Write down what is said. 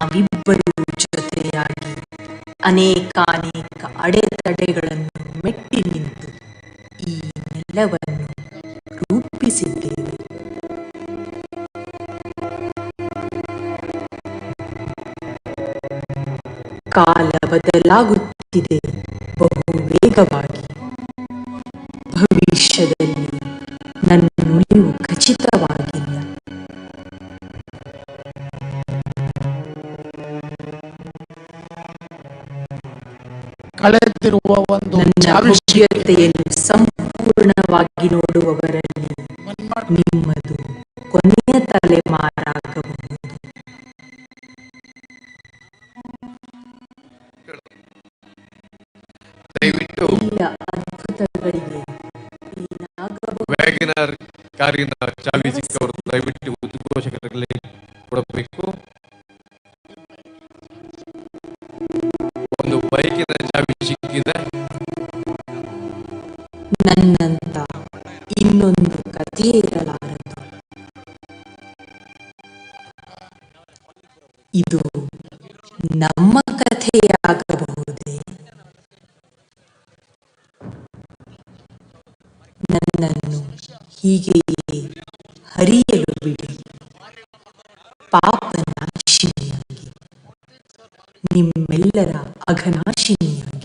ನಾವಿಬ್ಬರೂ ಜೊತೆಯಾಗಿ ಅನೇಕಾನೇಕ ಅಡೆತಡೆಗಳನ್ನು ಮೆಟ್ಟಿ ನಿಂತು ಈ ನೆಲವನ್ನು ರೂಪಿಸಿದ್ದೇವೆ. ಕಾಲ ಬದಲಾಗುತ್ತಿದೆ ಬಹು ವೇಗವಾಗಿ. ಭವಿಷ್ಯದಲ್ಲಿ ಕಳೆದಿರುವ ಒಂದು ನನ್ನ ಸಂಪೂರ್ಣವಾಗಿ ನೋಡುವವರಲ್ಲಿ ನಿಮ್ಮದು ಕೊನೆಯ ತಲೆಮಾರಾಗಬಹುದು. ದಯವಿಟ್ಟು ಅದ್ಭುತಗಳಿಗೆ ಈ ವ್ಯಾಗನರ್ ಕಾರಿನ ಚಾವಿ ಸಿಕ್ಕವರು ದಯವಿಟ್ಟು ಉದ್ಘೋಷಕರಲ್ಲಿ ಕೊಡಬೇಕು. ನನ್ನಂತ ಇನ್ನೊಂದು ಕಥೆ ಇರಲಾರದು. ಇದು ನಮ್ಮ ಕಥೆಯಾಗಬಹುದೇ? ನನ್ನನ್ನು ಹೀಗೆಯೇ ಹರಿಯಲು ಬಿಡಿ. ಪಾಪನಾಶಿನಿಯಾಗಿ ನಿಮ್ಮೆಲ್ಲರ ಅಘನಾಶಿನಿಯಾಗಿ.